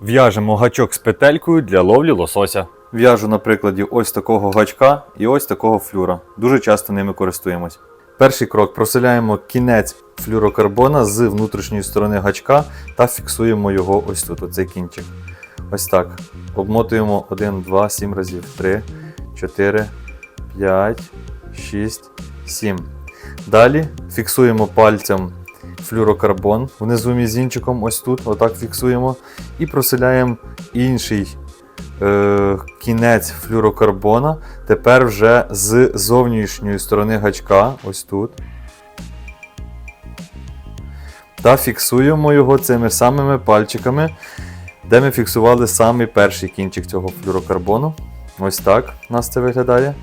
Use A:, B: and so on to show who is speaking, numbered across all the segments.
A: В'яжемо гачок з петелькою для ловлі лосося. В'яжу на прикладі ось такого гачка і ось такого флюра. Дуже часто ними користуємось. Перший крок проселяємо кінець флюрокарбона з внутрішньої сторони гачка та фіксуємо його ось тут, оцей кінчик. Ось так. Обмотуємо 1, 2, 7 разів. 3, 4, 5, 6, 7. Далі фіксуємо пальцем флюрокарбон внизу мізінчиком, ось тут, отак фіксуємо. І проселяємо інший е, кінець флюрокарбона. Тепер вже з зовнішньої сторони гачка, ось тут. Та фіксуємо його цими самими пальчиками, де ми фіксували самий перший кінчик цього флюрокарбону. Ось так у нас це виглядає.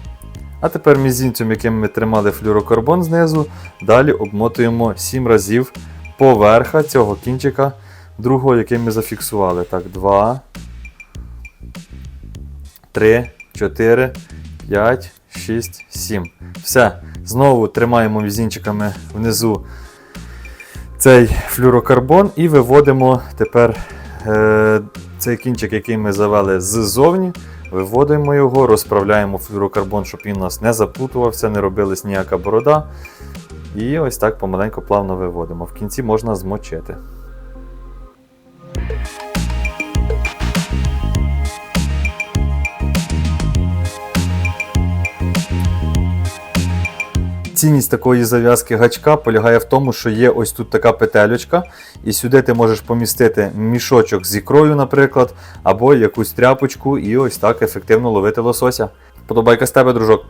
A: А тепер мізінцем, яким ми тримали флюрокарбон знизу, далі обмотуємо 7 разів поверха цього кінчика другого, який ми зафіксували. Так, 2, 3, 4, 5, 6, 7. Все. Знову тримаємо мізінчиками внизу цей флюрокарбон і виводимо тепер е, цей кінчик, який ми завели ззовні. Виводимо його, розправляємо флюрокарбон, щоб він у нас не заплутувався, не робилась ніяка борода. І ось так помаленьку плавно виводимо. В кінці можна змочити. Цінність такої зав'язки гачка полягає в тому, що є ось тут така петельочка, і сюди ти можеш помістити мішочок з ікрою, наприклад, або якусь тряпочку, і ось так ефективно ловити лосося. Подобайка з тебе, дружок.